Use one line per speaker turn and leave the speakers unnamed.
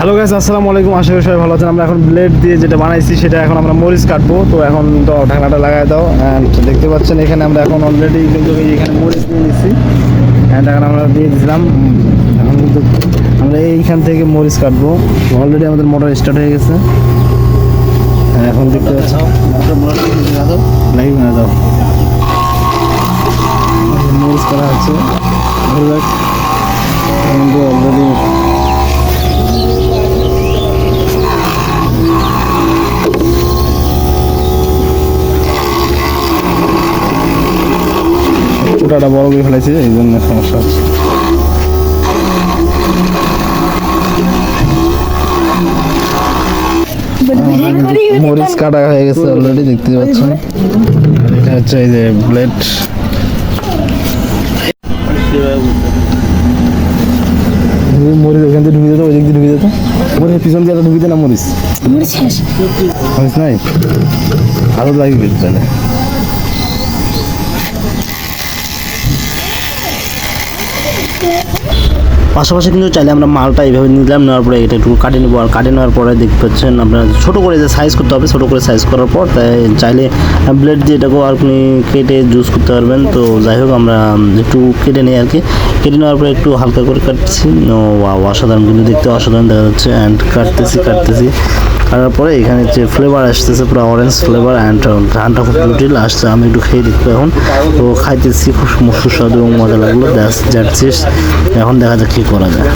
Hello guys আসসালামু আলাইকুম। আশা করি সবাই ভালো আছেন। আমরা এখন ব্লেড দিয়ে যেটা বানাইছি সেটা এখন আমরা মরিচ কাটবো। তো এখন তো ঢাকনাটা লাগাই দাও। অ্যান্ড দেখতে পাচ্ছেন এখানে আমরা এখন অলরেডি কিন্তু এখানে মরিচ নিয়ে নিচ্ছি অ্যান্ড এখন আমরা দিয়ে দিয়েছিলাম এখন কিন্তু আমরা এইখান থেকে মরিচ কাটবো। অলরেডি আমাদের মোটর স্টার্ট হয়ে গেছে। এখন দেখতে পাচ্ছেন। মরিচ করা হচ্ছে। চুটাটা বড় করে ফেলেছে এই জন্য সমস্যা হচ্ছে। মরিচ কাটা হয়ে গেছে অলরেডি দেখতে পাচ্ছেন? এটা হচ্ছে এই যে ব্লেড মরিচ ওখান থেকে ঢুকে যেত ওই দিক দিয়ে ঢুকে যেত। মরিচ পিছন দিয়ে ঢুকে না মরিচ?
মরিচ
নাই? আরও লাগবে তাহলে।
পাশাপাশি কিন্তু চাইলে আমরা মালটা এইভাবে নিলাম, নেওয়ার পরে এটা একটু কাটে নেব। আর কাটে নেওয়ার পরে দেখতে পাচ্ছেন আপনার ছোটো করে যে সাইজ করতে হবে, ছোটো করে সাইজ করার পর তাই চাইলে ব্লেড দিয়ে এটাকেও আপনি কেটে জুস করতে পারবেন। তো যাই হোক আমরা একটু কেটে নিই আর কি। কেটে নেওয়ার পরে একটু হালকা করে কাটছি। ও অসাধারণ কিন্তু দেখতে অসাধারণ দেখা যাচ্ছে। অ্যান্ড কাটতেছি কাটতেছি। কাটার পরে এখানে যে ফ্লেভার আসতেছে পুরো অরেঞ্জ ফ্লেভার অ্যান্ড ধানটা খুব জটিল। আসছে আমি একটু খেয়ে দেখব এখন। তো খাইতেছি, খুব সুস্বাদু এবং মজা লাগল। ব্যাস যাচ্ছিস এখন দেখা যাক কী করা যায়।